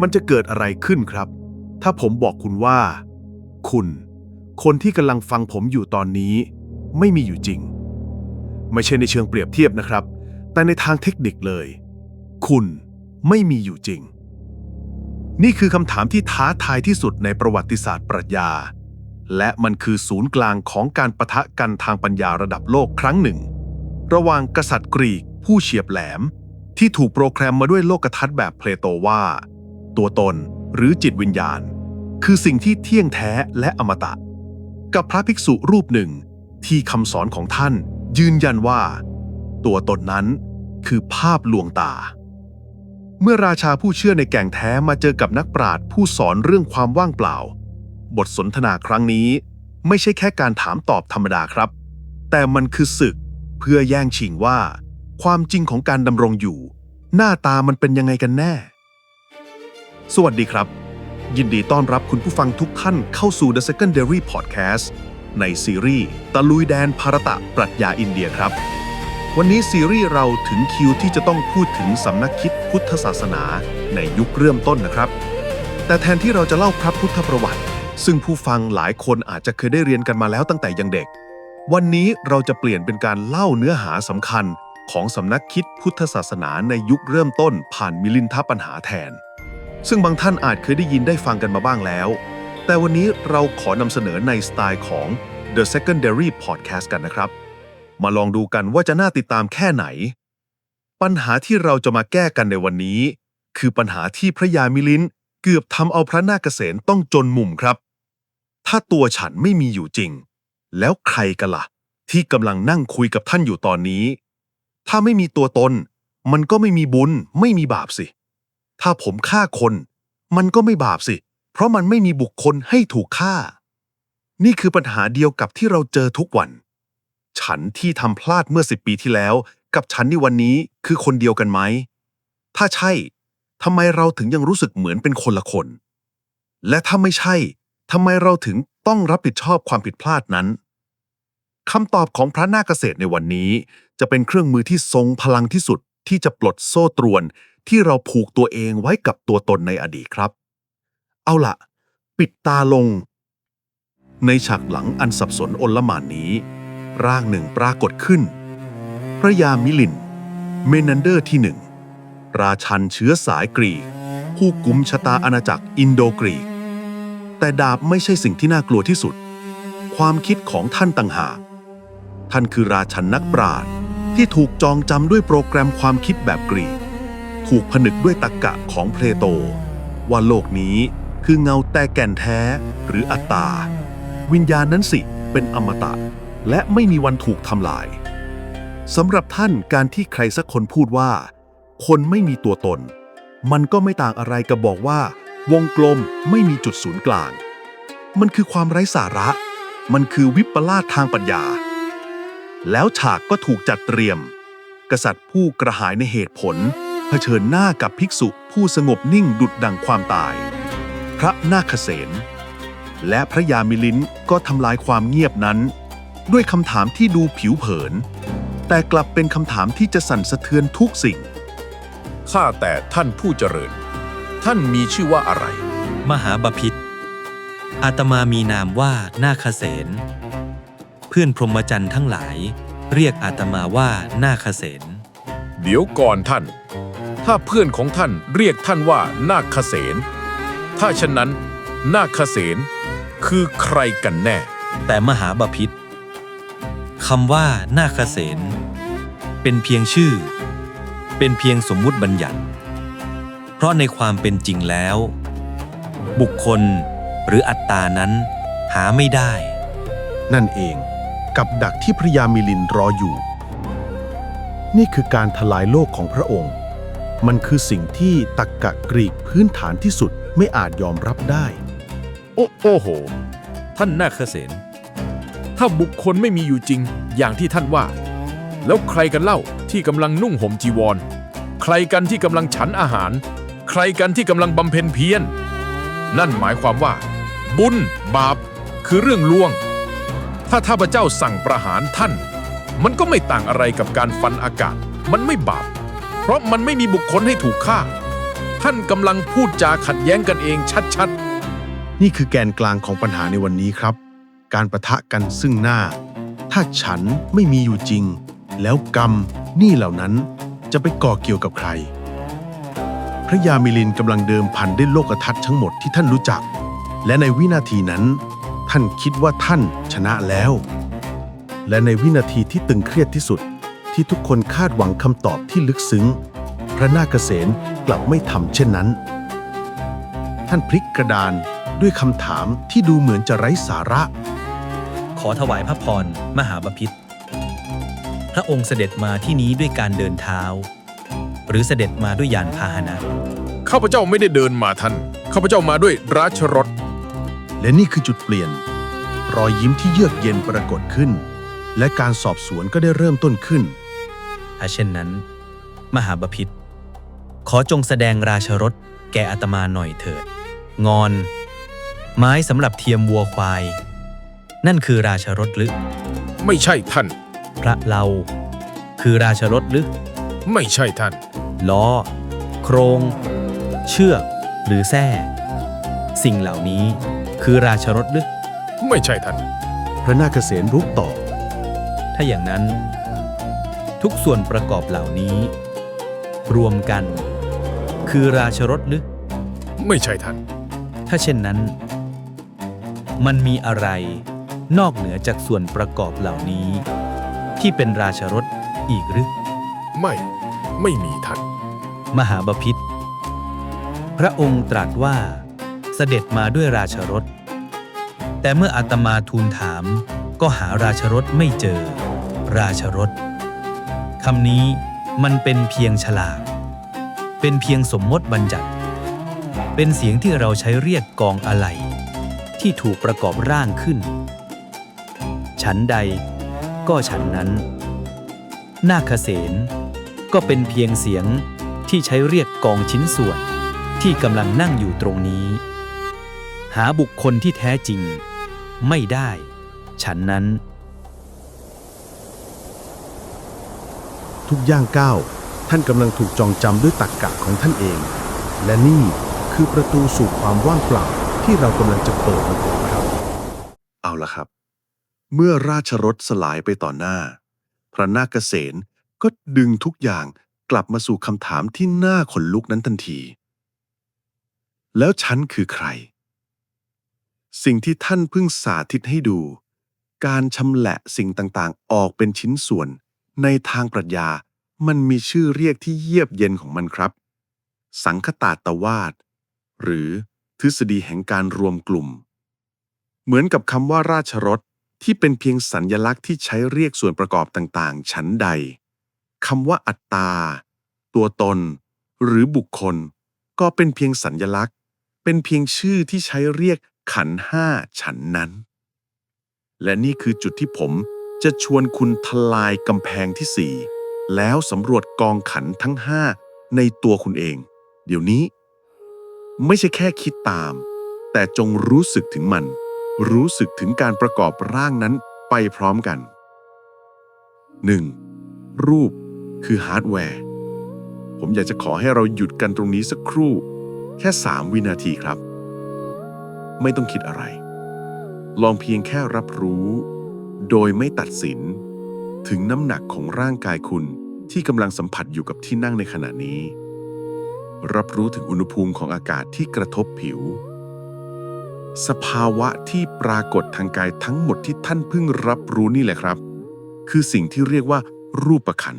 มันจะเกิดอะไรขึ้นครับ ถ้าผมบอกคุณว่า คุณ คนที่กำลังฟังผมอยู่ตอนนี้ ไม่มีอยู่จริง ไม่ใช่ในเชิงเปรียบเทียบนะครับ แต่ในทางเทคนิคเลย คุณไม่มีอยู่จริง นี่คือคำถามที่ท้าทายที่สุดในประวัติศาสตร์ปรัชญา และมันคือศูนย์กลางของการประทะกันทางปัญญาระดับโลกครั้งหนึ่ง ระหว่างกษัตริย์กรีกผู้เฉียบแหลม ที่ถูกโปรแกรมมาด้วยโลกทัศน์แบบเพลโตว่า ตัวตน หรือจิตวิญญาณ คือสิ่งที่เที่ยงแท้และอมตะ กับพระภิกษุรูปหนึ่งที่คำสอนของท่านยืนยันว่า ตัวตนนั้นคือภาพลวงตา เมื่อราชาผู้เชื่อในแก่งแท้มาเจอกับนักปราชญ์ผู้สอนเรื่องความว่างเปล่า บทสนทนาครั้งนี้ไม่ใช่แค่การถามตอบธรรมดาครับ แต่มันคือศึกเพื่อแย่งชิงว่า ความจริงของการดำรงอยู่ หน้าตามันเป็นยังไงกันแน่ สวัสดีครับ ยินดีต้อนรับคุณผู้ฟังทุกท่านเข้าสู่ The Secondary Podcast ในซีรีส์ตะลุยแดนภารตะปรัชญาอินเดียครับ วันนี้ซีรีส์เราถึงคิวที่จะต้องพูดถึงสำนักคิดพุทธศาสนาในยุคเริ่มต้นนะครับ แต่แทนที่เราจะเล่าพระพุทธประวัติ ซึ่งผู้ฟังหลายคนอาจจะเคยได้เรียนกันมาแล้วตั้งแต่ยังเด็ก วันนี้เราจะเปลี่ยนเป็นการเล่าเนื้อหาสำคัญของสำนักคิดพุทธศาสนาในยุคเริ่มต้นผ่านมิลินทปัญหาแทน ซึ่งบางท่านอาจเคยได้ยินได้ฟังกันมาบ้างแล้ว แต่วันนี้เราขอนำเสนอในสไตล์ของ The Secondary Podcast กันนะครับ มาลองดูกันว่าจะน่าติดตามแค่ไหน ปัญหาที่เราจะมาแก้กันในวันนี้ คือปัญหาที่พระยามิลินเกือบทำเอาพระนาคเษนต้องจนมุมครับ ถ้าตัวฉันไม่มีอยู่จริง แล้วใครกันละ่ะ ที่กำลังนั่งคุยกับท่านอยู่ตอนนี้ ถ้าไม่มีตัวตน มันก็ไม่มีบุญ ไม่มีบาปสิ ถ้าผมฆ่าคน มันก็ไม่บาปสิ เพราะมันไม่มีบุคคลให้ถูกฆ่า นี่คือปัญหาเดียวกับที่เราเจอทุกวัน ฉันที่ทำพลาดเมื่อสิบปีที่แล้ว กับฉันในวันนี้คือคนเดียวกันไหม ถ้าใช่ทำไมเราถึงยังรู้สึกเหมือนเป็นคนละคน และถ้าไม่ใช่ทำไมเราถึงต้องรับผิดชอบความผิดพลาดนั้นคำตอบของพระนาคเษตรในวันนี้ จะเป็นเครื่องมือที่ทรงพลังที่สุด ที่จะปลดโซ่ตรวนที่เราผูกตัวเองไว้กับตัวตนในอดีตครับ เอาละปิดตาลง ในฉากหลังอันสับสนอนลหมานนี้ ร่างหนึ่งปรากฏขึ้น พระยามิลิน เมนันเดอร์ที่หนึ่ง ราชันเชื้อสายกรีก ผู้กุมชะตาอาณาจักรอินโดกรีก แต่ดาบไม่ใช่สิ่งที่น่ากลัวที่สุด ความคิดของท่านต่างหากท่านคือราชันนักปราชญ์ ที่ถูกจองจำด้วยโปรแกรมความคิดแบบกรีก ถูกผนึกด้วยตรรกะของเพลโต ว่าโลกนี้คือเงาแต่แก่นแท้หรืออัตตา วิญญาณนั้นสิเป็นอมตะ และไม่มีวันถูกทำลายสำหรับท่านการที่ใครสักคนพูดว่า คนไม่มีตัวตน มันก็ไม่ต่างอะไรกับบอกว่า วงกลมไม่มีจุดศูนย์กลาง มันคือความไร้สาระ มันคือวิปลาสทางปัญญา แล้วฉากก็ถูกจัดเตรียม กษัตริย์ผู้กระหายในเหตุผล เผชิญหน้ากับภิกษุผู้สงบนิ่งดุดดังความตาย พระนาคเษนและพระยามิลินก็ทำลายความเงียบนั้น ด้วยคำถามที่ดูผิวเผิน แต่กลับเป็นคำถามที่จะสั่นสะเทือนทุกสิ่งข้าแต่ท่านผู้เจริญ ท่านมีชื่อว่าอะไร มหาบพิษอาตมามีนามว่านาคเสนเพื่อนพรหมจรรย์ทั้งหลาย เรียกอาตมาว่านาคเสนเดี๋ยวก่อนท่าน ถ้าเพื่อนของท่านเรียกท่านว่านาคเสนถ้าฉะนั้น นาคเสนคือใครกันแน่ แต่มหาบพิษคำว่านาคเสนเป็นเพียงชื่อ เป็นเพียงสมมุติบัญญัติ เพราะในความเป็นจริงแล้ว บุคคลหรืออัตตานั้นหาไม่ได้ นั่นเอง กับดักที่พระยามิลินรออยู่ นี่คือการทลายโลกของพระองค์ มันคือสิ่งที่ตักกะกรีกพื้นฐานที่สุดไม่อาจยอมรับได้ โอ้โอ้โห ท่านนาคเสนถ้าบุคคลไม่มีอยู่จริงอย่างที่ท่านว่า แล้วใครกันเล่าที่กำลังนุ่งห่มจีวร ใครกันที่กำลังฉันอาหาร ใครกันที่กำลังบำเพ็ญเพียร นั่นหมายความว่า บุญบาปคือเรื่องลวง ถ้าท้าพระเจ้าสั่งประหารท่าน มันก็ไม่ต่างอะไรกับการฟันอากาศ มันไม่บาป เพราะมันไม่มีบุคคลให้ถูกฆ่า ท่านกำลังพูดจาขัดแย้งกันเองชัดนี่คือแกนกลางของปัญหาในวันนี้ครับ การประทะกันซึ่งหน้า ถ้าฉันไม่มีอยู่จริง แล้วกรรมนี่เหล่านั้นจะไปก่อเกี่ยวกับใคร พระยามิลินกำลังเดิมพันด้วยโลกทัศน์ทั้งหมดที่ท่านรู้จัก และในวินาทีนั้น ท่านคิดว่าท่านชนะแล้ว และในวินาทีที่ตึงเครียดที่สุด ที่ทุกคนคาดหวังคำตอบที่ลึกซึ้ง พระนาคเษนกลับไม่ทำเช่นนั้น ท่านพลิกกระดานด้วยคำถามที่ดูเหมือนจะไร้สาระ ขอถวายพระพรมหาบพิษพระองค์เสด็จมาที่นี้ด้วยการเดินเท้า หรือเสด็จมาด้วยยานพาหนะๆข้าพเจ้าไม่ได้เดินมาท่าน ข้าพเจ้ามาด้วยราชรถ และนี่คือจุดเปลี่ยน รอยยิ้มที่เยือกเย็นปรากฏขึ้น และการสอบสวนก็ได้เริ่มต้นขึ้น ถ้าเช่นนั้น มหาบพิษขอจงแสดงราชรถแก่อาตมาหน่อยเถิด งอน ไม้สำหรับเทียมวัวควาย นั่นคือราชรถหรือ ไม่ใช่ท่าน พระเรา คือราชรถหรือ ไม่ใช่ท่าน ล้อ โครง เชือก หรือแส้สิ่งเหล่านี้ คือราชรถหรือไม่ใช่ท่าน พระนาคเษนรุกตอบถ้าอย่างนั้น ทุกส่วนประกอบเหล่านี้ รวมกัน คือราชรถหรือไม่ใช่ท่าน ถ้าเช่นนั้น มันมีอะไรนอกเหนือจากส่วนประกอบเหล่านี้ ที่เป็นราชรถอีกหรือ ไม่ไม่มีท่าน มหาบพิษพระองค์ตรัสว่า เสด็จมาด้วยราชรถ แต่เมื่ออาตมาทูลถาม ก็หาราชรถไม่เจอ ราชรถคำนี้มันเป็นเพียงฉลาก เป็นเพียงสมมติบัญญัติ เป็นเสียงที่เราใช้เรียกกองอะไหล่ที่ถูกประกอบร่างขึ้น ฉันใดก็ฉันนั้น นาคเสนก็เป็นเพียงเสียงที่ใช้เรียกกองชิ้นส่วนที่กำลังนั่งอยู่ตรงนี้ หาบุคคลที่แท้จริง ไม่ได้ ฉันนั้น ทุกย่างก้าวท่านกำลังถูกจองจำด้วยตักกะของท่านเอง และนี่คือประตูสู่ความว่างเปล่าที่เรากำลังจะเปิดมันเองครับ เอาละครับ เมื่อราชรถสลายไปต่อหน้า พระนาคเษนก็ดึงทุกอย่างกลับมาสู่คำถามที่น่าขนลุกนั้นทันที แล้วฉันคือใคร สิ่งที่ท่านเพิ่งสาธิตให้ดู การชำแหละสิ่งต่างๆ ออกเป็นชิ้นส่วน ในทางปรัชญา มันมีชื่อเรียกที่เยียบเย็นของมันครับ สังคตาตวาด หรือทฤษฎีแห่งการรวมกลุ่ม เหมือนกับคำว่าราชรถที่เป็นเพียงสัญญลักษณ์ที่ใช้เรียกส่วนประกอบต่างๆ ชั้นใดคำว่าอัตตา ตัวตน หรือบุคคล ก็เป็นเพียงสัญญลักษณ์ เป็นเพียงชื่อที่ใช้เรียก ขันห้าฉันนั้น และนี่คือจุดที่ผมจะชวนคุณทลายกำแพงที่สี่แล้วสำรวจกองขันทั้งห้าในตัวคุณเอง เดี๋ยวนี้ ไม่ใช่แค่คิดตาม แต่จงรู้สึกถึงมัน รู้สึกถึงการประกอบร่างนั้นไปพร้อมกัน 1. รูปคือฮาร์ดแวร์ ผมอยากจะขอให้เราหยุดกันตรงนี้สักครู่ แค่ 3 วินาทีครับ ไม่ต้องคิดอะไร ลองเพียงแค่รับรู้ โดยไม่ตัดสิน ถึงน้ำหนักของร่างกายคุณที่กำลังสัมผัสอยู่กับที่นั่งในขณะนี้ รับรู้ถึงอุณหภูมิของอากาศที่กระทบผิว สภาวะที่ปรากฏทางกายทั้งหมดที่ท่านเพิ่งรับรู้นี่แหละครับ คือสิ่งที่เรียกว่า รูปขัน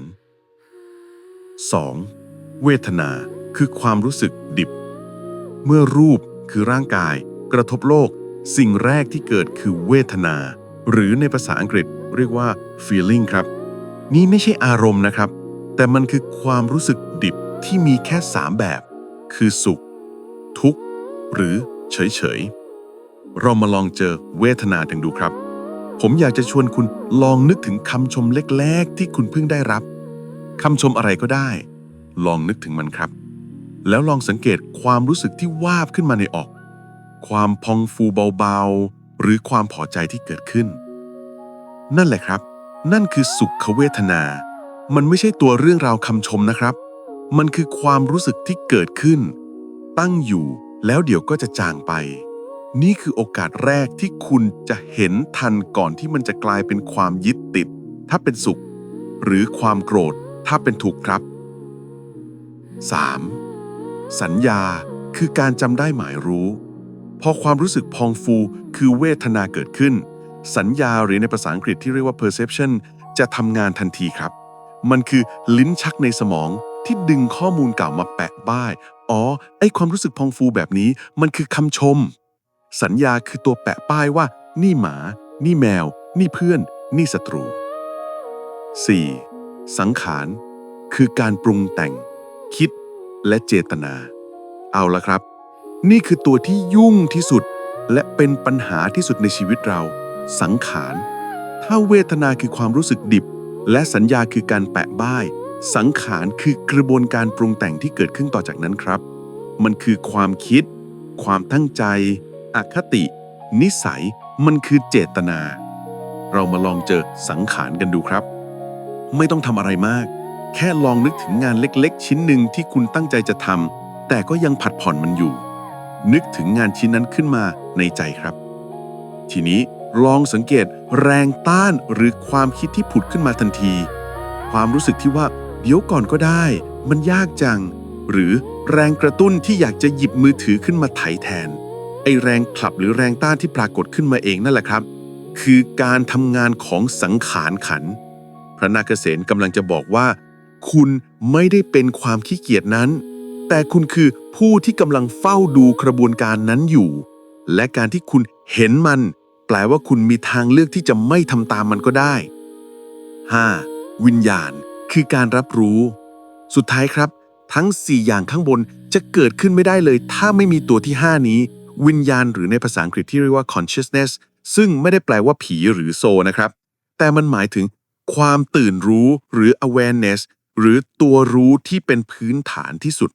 2. เวทนาคือความรู้สึกดิบ เมื่อรูปคือร่างกาย กระทบโลก สิ่งแรกที่เกิดคือเวทนา หรือในภาษาอังกฤษเรียกว่า feeling ครับ นี่ไม่ใช่อารมณ์นะครับ แต่มันคือความรู้สึกดิบที่มีแค่ 3 แบบ คือสุข ทุกข์ หรือเฉยๆ เรามาลองเจอเวทนาถึงดูครับ ผมอยากจะชวนคุณลองนึกถึงคำชมเล็กๆ ที่คุณเพิ่งได้รับคำชมอะไรก็ได้ ลองนึกถึงมันครับ แล้วลองสังเกตความรู้สึกที่วาบขึ้นมาในออก ความพองฟูเบาๆ หรือความพอใจที่เกิดขึ้น นั่นแหละครับ นั่นคือสุขเวทนา มันไม่ใช่ตัวเรื่องราวคำชมนะครับ มันคือความรู้สึกที่เกิดขึ้น ตั้งอยู่แล้วเดี๋ยวก็จะจางไป นี่คือโอกาสแรกที่คุณจะเห็นทันก่อนที่มันจะกลายเป็นความยึดติด ถ้าเป็นสุข หรือความโกรธถ้าเป็นทุกข์ครับ 3. สัญญาคือการจำได้หมายรู้ พอความรู้สึกพองฟูคือเวทนาเกิดขึ้น สัญญาหรือในภาษาอังกฤษที่เรียกว่า perception จะทำงานทันทีครับ มันคือลิ้นชักในสมองที่ดึงข้อมูลเก่ามาแปะบ้าย อ๋อ ไอความรู้สึกพองฟูแบบนี้ มันคือคำชม สัญญาคือตัวแปะป้ายว่า นี่หมา นี่แมว นี่เพื่อน นี่ศัตรู 4. สังขาร คือการปรุงแต่ง คิดและเจตนา เอาละครับ นี่คือตัวที่ยุ่งที่สุด และเป็นปัญหาที่สุดในชีวิตเรา สังขาร ถ้าเวทนาคือความรู้สึกดิบ และสัญญาคือการแปะบ้าย สังขารคือกระบวนการปรุงแต่งที่เกิดขึ้นต่อจากนั้นครับ มันคือความคิด ความตั้งใจ อคติ นิสัย มันคือเจตนา เรามาลองเจอสังขารกันดูครับ ไม่ต้องทำอะไรมาก แค่ลองนึกถึงงานเล็กๆ ชิ้นหนึ่งที่คุณตั้งใจจะทำแต่ก็ยังผัดผ่อนมันอยู่ นึกถึงงานชิ้นนั้นขึ้นมาในใจครับ ทีนี้ลองสังเกตแรงต้านหรือความคิดที่ผุดขึ้นมาทันที ความรู้สึกที่ว่าเดี๋ยวก่อนก็ได้ มันยากจัง หรือแรงกระตุ้นที่อยากจะหยิบมือถือขึ้นมาไถแทนไอแรงผลับหรือแรงต้านที่ปรากฏขึ้นมาเองนั่นแหละครับ คือการทำงานของสังขารขัน พระนาคเษนกำลังจะบอกว่า คุณไม่ได้เป็นความขี้เกียจนั้น แต่คุณคือผู้ที่กำลังเฝ้าดูกระบวนการนั้นอยู่ และการที่คุณเห็นมัน แปลว่าคุณมีทางเลือกที่จะไม่ทำตามมันก็ได้ 5. วิญญาณ คือการรับรู้ สุดท้ายครับ ทั้ง 4 อย่างข้างบนจะเกิดขึ้นไม่ได้เลย ถ้าไม่มีตัวที่ 5 นี้ วิญญาณหรือในภาษาอังกฤษที่เรียกว่า consciousness ซึ่งไม่ได้แปลว่าผีหรือโซนะครับ แต่มันหมายถึงความตื่นรู้หรือ awareness หรือตัวรู้ที่เป็นพื้นฐานที่สุด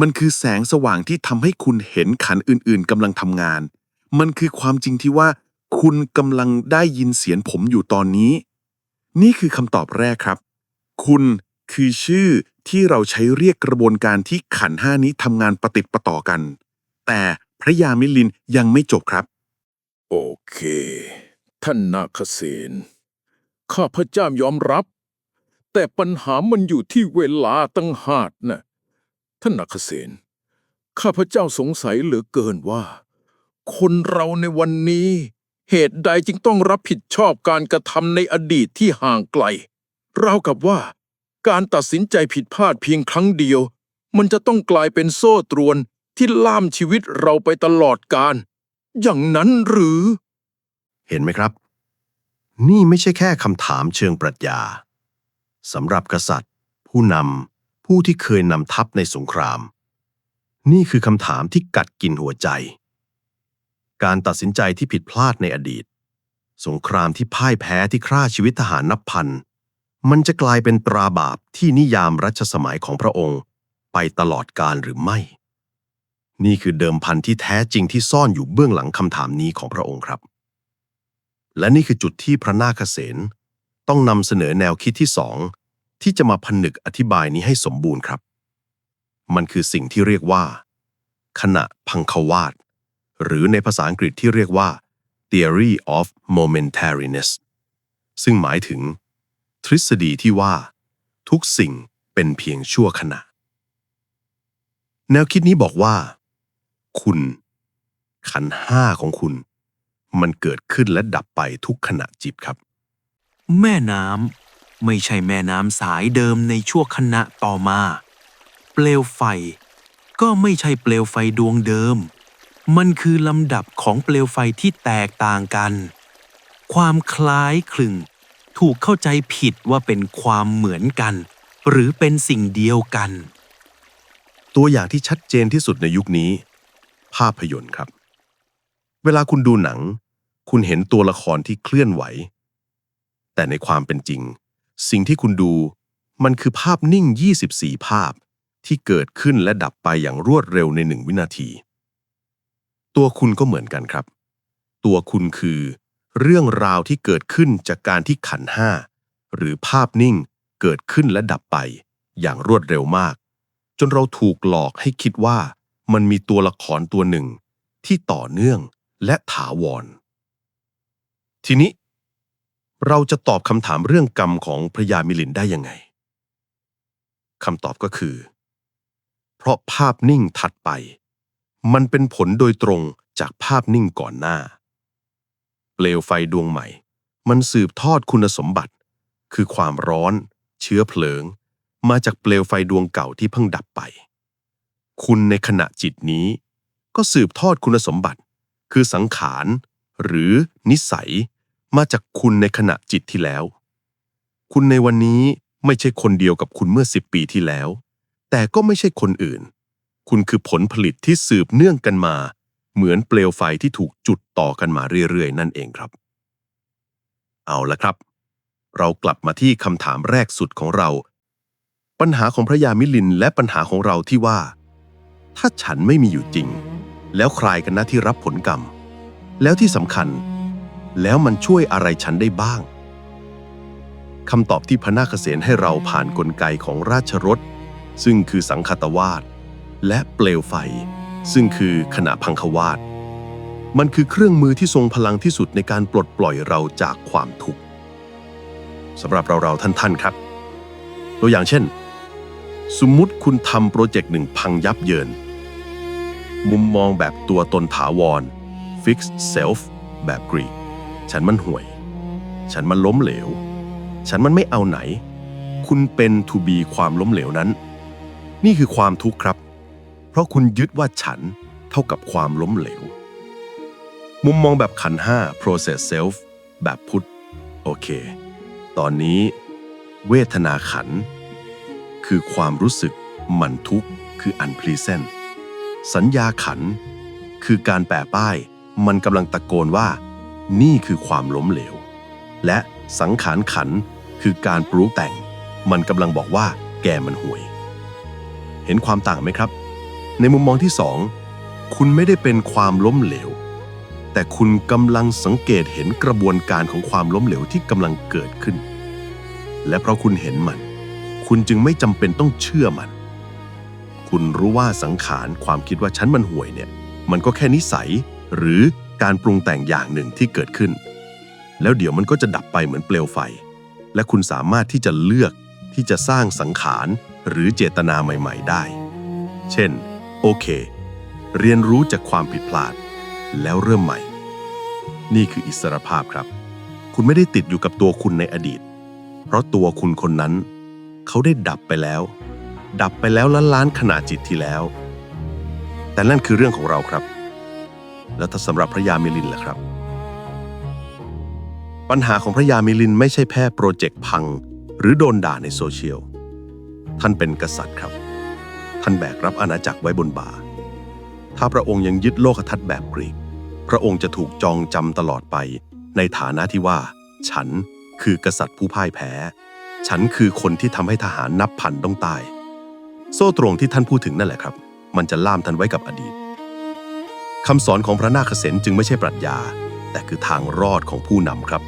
มันคือแสงสว่างที่ทำให้คุณเห็นขันอื่นๆกำลังทำงาน มันคือความจริงที่ว่า คุณกำลังได้ยินเสียงผมอยู่ตอนนี้ นี่คือคำตอบแรกครับ คุณคือชื่อที่เราใช้เรียกกระบวนการที่ขันห้านี้ทำงานประติดประต่อกัน แต่พระยามิลินยังไม่จบครับ โอเค ท่านนาคเษนข้าพระเจ้ายอมรับ แต่ปัญหามันอยู่ที่เวลาตั้งหากนะ ท่านนาคเษนข้าพเจ้าสงสัยเหลือเกินว่า คนเราในวันนี้ เหตุใดจึงต้องรับผิดชอบการกระทำในอดีตที่ห่างไกลราวกับว่า การตัดสินใจผิดพลาดเพียงครั้งเดียว มันจะต้องกลายเป็นโซ่ตรวนที่ล่ามชีวิตเราไปตลอดกาลอย่างนั้นหรือ เห็นไหมครับ นี่ไม่ใช่แค่คำถามเชิงปรัชญาสำหรับกษัตริย์ ผู้นำ ผู้ที่เคยนำทัพในสงคราม นี่คือคำถามที่กัดกินหัวใจ การตัดสินใจที่ผิดพลาดในอดีต สงครามที่พ่ายแพ้ที่ฆ่าชีวิตทหารนับพัน มันจะกลายเป็นตราบาปที่นิยามรัชสมัยของพระองค์ ไปตลอดกาลหรือไม่ นี่คือเดิมพันที่แท้จริงที่ซ่อนอยู่เบื้องหลังคำถามนี้ของพระองค์ครับ และนี่คือจุดที่พระนาคเษนต้องนำเสนอแนวคิดที่สอง ที่จะมาผนึกอธิบายนี้ให้สมบูรณ์ครับ มันคือสิ่งที่เรียกว่า ขณะพังควาตหรือในภาษาอังกฤษที่เรียกว่า theory of momentariness ซึ่งหมายถึง ทฤษฎีที่ว่า ทุกสิ่งเป็นเพียงชั่วขณะ แนวคิดนี้บอกว่า คุณ ขันห้าของคุณ มันเกิดขึ้นและดับไปทุกขณะจิบครับ แม่น้ำ ไม่ใช่แม่น้ำสายเดิมในชั่วขณะต่อมา เปลวไฟ ก็ไม่ใช่เปลวไฟดวงเดิม มันคือลำดับของเปลวไฟที่แตกต่างกัน ความคล้ายคลึง ถูกเข้าใจผิดว่าเป็นความเหมือนกัน หรือเป็นสิ่งเดียวกัน ตัวอย่างที่ชัดเจนที่สุดในยุคนี้ ภาพยนตร์ครับ เวลาคุณดูหนัง คุณเห็นตัวละครที่เคลื่อนไหว แต่ในความเป็นจริง สิ่งที่คุณดูมันคือภาพนิ่ง 24 ภาพที่เกิดขึ้นและดับไปอย่างรวดเร็วในหนึ่งวินาที ตัวคุณก็เหมือนกันครับ ตัวคุณคือ เรื่องราวที่เกิดขึ้นจากการที่ขันห้าหรือภาพนิ่งเกิดขึ้นและดับไป อย่างรวดเร็วมาก จนเราถูกหลอกให้คิดว่ามันมีตัวละครตัวหนึ่งที่ต่อเนื่องและถาวร ทีนี้ เราจะตอบคำถามเรื่องกรรมของพระยามิลินได้ยังไงคำตอบก็คือ เพราะภาพนิ่งถัดไป มันเป็นผลโดยตรงจากภาพนิ่งก่อนหน้า เปลวไฟดวงใหม่ มันสืบทอดคุณสมบัติ คือความร้อน เชื้อเพลิง มาจากเปลวไฟดวงเก่าที่เพิ่งดับไป คุณในขณะจิตนี้ ก็สืบทอดคุณสมบัติ คือสังขาร หรือนิสัย มาจากคุณในขณะจิตที่แล้ว คุณในวันนี้ไม่ใช่คนเดียวกับคุณเมื่อสิบปีที่แล้ว แต่ก็ไม่ใช่คนอื่น คุณคือผลผลิตที่สืบเนื่องกันมา เหมือนเปลวไฟที่ถูกจุดต่อกันมาเรื่อยๆ นั่นเองครับ เอาละครับ เรากลับมาที่คำถามแรกสุดของเรา ปัญหาของพระยามิลินและปัญหาของเราที่ว่า ถ้าฉันไม่มีอยู่จริง แล้วใครกันนะที่รับผลกรรม แล้วที่สำคัญ แล้วมันช่วยอะไรฉันได้บ้างคำตอบที่พระนาคเษนให้เราผ่านนกลไกของราชรถ ซึ่งคือสังคตวาสและเปลวไฟ ซึ่งคือขณะพังควาสมันคือเครื่องมือที่ทรงพลังที่สุดในการปลดปล่อยเราจากความทุกข์สำหรับเราเราท่านๆครับ ตัวอย่างเช่น สมมุติคุณทำโปรเจกต์หนึ่งพังยับเยิน มุมมองแบบตัวตนถาวร fixed self แบบกรีก ฉันมันห่วย ฉันมันล้มเหลว ฉันมันไม่เอาไหน คุณเป็น to be ความล้มเหลวนั้น นี่คือความทุกข์ครับ เพราะคุณยึดว่าฉันเท่ากับความล้มเหลว มุมมองแบบขันห้า process self แบบพุทธ โอเค ตอนนี้ เวทนาขัน คือความรู้สึกมันทุกข์คือ unpleasant สัญญาขัน คือการแปะป้าย มันกำลังตะโกนว่า นี่คือความล้มเหลว และสังขารขันคือการปรุงแต่ง มันกำลังบอกว่าแกมันห่วย เห็นความต่างไหมครับ ในมุมมองที่สองคุณไม่ได้เป็นความล้มเหลว แต่คุณกำลังสังเกตเห็นกระบวนการของความล้มเหลวที่กำลังเกิดขึ้น และเพราะคุณเห็นมัน คุณจึงไม่จำเป็นต้องเชื่อมัน คุณรู้ว่าสังขารความคิดว่าฉันมันห่วยเนี่ย มันก็แค่นิสัยหรือ การปรุงแต่งอย่างหนึ่งที่เกิดขึ้น แล้วเดี๋ยวมันก็จะดับไปเหมือนเปลวไฟ และคุณสามารถที่จะเลือกที่จะสร้างสังขารหรือเจตนาใหม่ ๆ ได้ เช่น โอเค เรียนรู้จากความผิดพลาด แล้วเริ่มใหม่ นี่คืออิสรภาพครับ คุณไม่ได้ติดอยู่กับตัวคุณในอดีต เพราะตัวคุณคนนั้น เขาได้ดับไปแล้ว ดับไปแล้วล้านล้านๆขณะจิตที่แล้ว แต่นั่นคือเรื่องของเราครับ แล้วถ้าสำหรับพระยามิลินล่ะครับ ปัญหาของพระยามิลินไม่ใช่แค่โปรเจกต์พัง หรือโดนด่าในโซเชียล ท่านเป็นกษัตริย์ครับ ท่านแบกรับอาณาจักรไว้บนบ่า ถ้าพระองค์ยังยึดโลกทัศน์แบบกรีก พระองค์จะถูกจองจำตลอดไป ในฐานะที่ว่า ฉันคือกษัตริย์ผู้พ่ายแพ้ ฉันคือคนที่ทำให้ทหารนับพันต้องตาย โซ่ตรงที่ท่านพูดถึงนั่นแหละครับ มันจะล่ามท่านไว้กับอดีต คำสอนของพระนาคเษนจึงไม่ใช่ปรัชญา แต่คือทางรอดของผู้นำครับ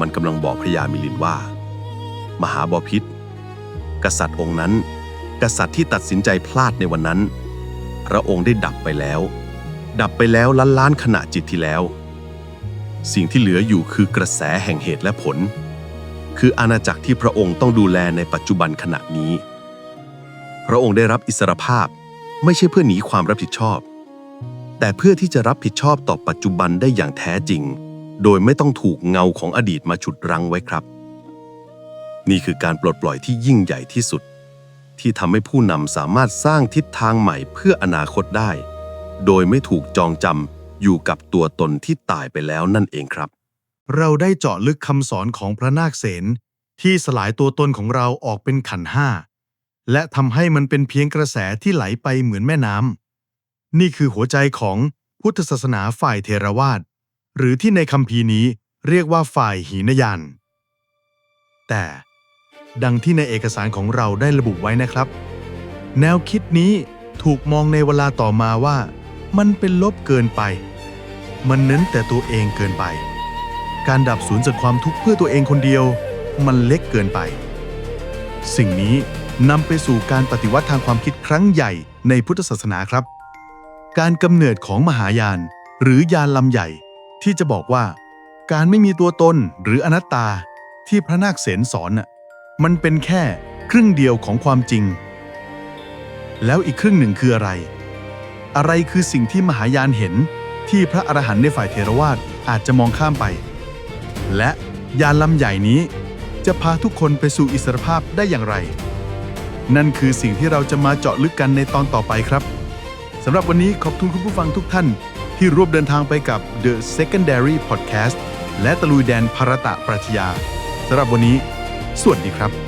มันกำลังบอกพระยามิลินว่า มหาบพิษกษัตริย์องค์นั้น กษัตริย์ที่ตัดสินใจพลาดในวันนั้น พระองค์ได้ดับไปแล้ว ดับไปแล้วล้านล้านขณะจิตที่แล้ว สิ่งที่เหลืออยู่คือกระแสแห่งเหตุและผล คืออาณาจักรที่พระองค์ต้องดูแลในปัจจุบันขณะนี้ พระองค์ได้รับอิสรภาพไม่ใช่เพื่อหนีความรับผิดชอบ แต่เพื่อที่จะรับผิดชอบต่อปัจจุบันได้อย่างแท้จริง โดยไม่ต้องถูกเงาของอดีตมาฉุดรั้งไว้ครับ นี่คือการปลดปล่อยที่ยิ่งใหญ่ที่สุด ที่ทำให้ผู้นำสามารถสร้างทิศทางใหม่เพื่ออนาคตได้ โดยไม่ถูกจองจำอยู่กับตัวตนที่ตายไปแล้วนั่นเองครับ เราได้เจาะลึกคำสอนของพระนาคเษนที่สลายตัวตนของเราออกเป็นขันห้าและทำให้มันเป็นเพียงกระแสที่ไหลไปเหมือนแม่น้ำ นี่คือหัวใจของพุทธศาสนาฝ่ายเทรวาสหรือที่ในคัมภีนี้เรียกว่าฝ่ายหีนยาน แต่ดังที่ในเอกสารของเราได้ระบุไว้นะครับ แนวคิดนี้ถูกมองในเวลาต่อมาว่า มันเป็นลบเกินไป มันเน้นแต่ตัวเองเกินไป การดับสูญจากความทุกข์เพื่อตัวเองคนเดียว มันเล็กเกินไป สิ่งนี้นำไปสู่การปฏิวัติทางความคิดครั้งใหญ่ในพุทธศาสนาครับ การกำเนิดของมหายาน หรือยานลำใหญ่ ที่จะบอกว่า การไม่มีตัวตนหรืออนัตตาที่พระนาคเษนสอนน่ะมันเป็นแค่ครึ่งเดียวของความจริง แล้วอีกครึ่งหนึ่งคืออะไร อะไรคือสิ่งที่มหายานเห็นที่พระอรหันต์ในฝ่ายเทรวาสอาจจะมองข้ามไป และยานลำใหญ่นี้จะพาทุกคนไปสู่อิสรภาพได้อย่างไร นั่นคือสิ่งที่เราจะมาเจาะลึกกันในตอนต่อไปครับ สำหรับวันนี้ขอบคุณคุณผู้ฟังทุกท่าน ที่ร่วมเดินทางไปกับ The Secondary Podcast และตะลุยแดนภารตะปรัชญาสำหรับวันนี้ สวัสดีครับ